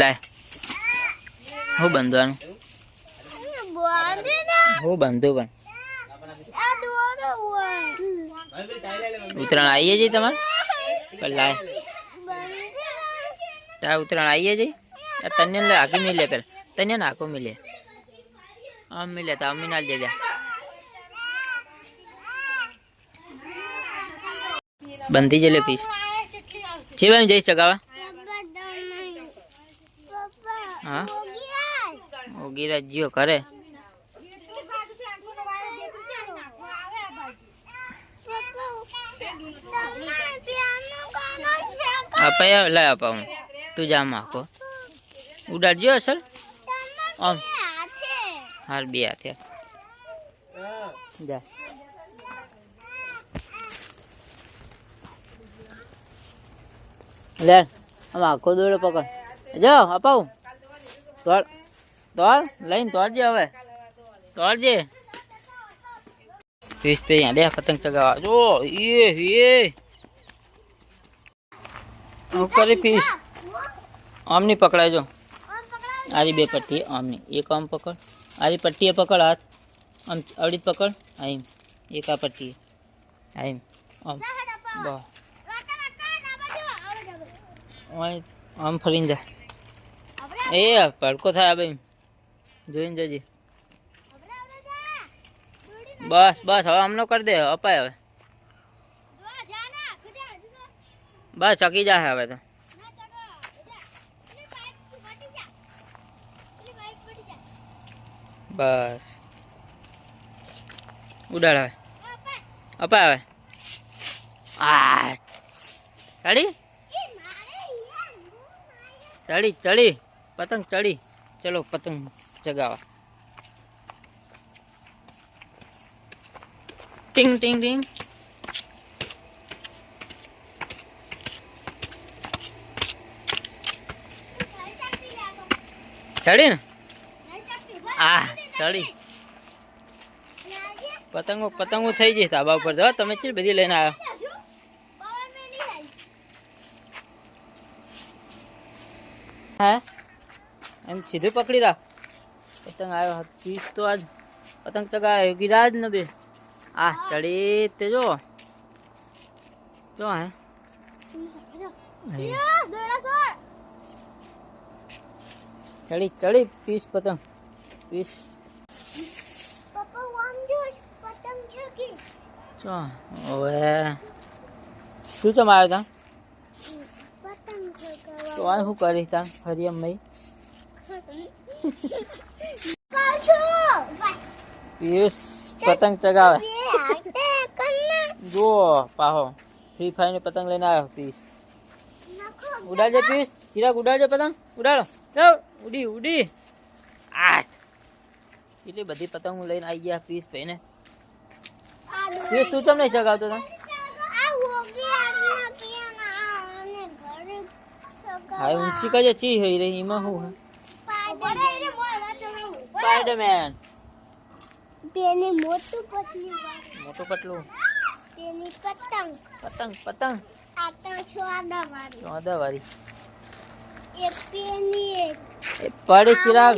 લાય હું બંધવાનું? હું બંધુ પણ. ઉત્તરાયણ આવીએ છીએ તમારે? લાય. તાર ઉત્તરાયણ આવીએ આ તને લે આગળ મિલે પેલા. તને નાખો મિલે. આમ મિલે તો અમી ના દેજા બંધી જલે પીસ. જીવન જઈશ જઈ ચગાવા હા? ઓ ગિરાજ જીઓ કરે અપાય લે અપાવું તું જા માકો ઉડાડજો અસલ? આમ. હાલ બે હાથે. જા. લે આમ આખો દોડો પકડ. જો અપાવું. તોડ તોડ લઈને તોડજે હવે. તોડજે. પીસ પે અહીંયા દે પતંગ ચગાવવા. જો એ એ. હું કરી પીસ. આમની પકડાય જો આરી બે પટ્ટી આમની. એક આમ પકડ. આરી પટ્ટીએ પકડ હાથ. આમ અવડી પકડ. આમ એક આ પટ્ટી. આમ. આમ બસ. ઓય આમ ફરીને જા. એ પડકો થાય ભાઈ. જોઈને જજે. બસ બસ, હવે આમનો કરી દે, અપાય હવે. બસ, ચકી જાય હવે તો. બસ. ઉડાડ હવે. અપાય હવે. આ ચડી? ચડી ચડી. પતંગ ચડી. ચલો પતંગ ચગાવા. ટીંગ ટીંગ ટીંગ. ચડી ને? આ, ચડી. પતંગો પતંગો થઈ જઈ ધાબા ઉપર. જો, તમે ચીલ બધી લઈને આવ્યો? હે? એમ સીધું પકડી રાખ. પતંગ આવ્યો પીસ તો આજ. પતંગ ચગાવ્યો ગિરાજ ને બે. આ ચડી તે જો. જો હે. ચડી ચડી પીસ પતંગ. પીસ. ચો હવે. શું ચમ આવ્યો તા તો આ શું કરી તા? હરિયમ ભાઈ પીસ પતંગ ચગાવે. જો પાહો. ફ્રી ફાયર પતંગ લઈને આવ્યો પીસ ઉડાડજે પીસ ચિરાગ, ઉડાડજે પતંગ. ઉડાડો. જાઓ ઉડી ઉડી. આઠ. કેટલી બધી પતંગ લઈને આવી ગયા પીસ ભાઈને. પીસ તું ચમ નહીં ચગાવતો તા હા ઊંચી કજે ચી હોય રહી, એમાં શું સ્પાઈડરમેન પેલી મોટું પતલી મોટું પતલું? પેલી પતંગ. પતંગ પતંગ. આ તો છોડા વાળી. ચોદા વાળી. એ પેલી એ પડે ચિરાગ.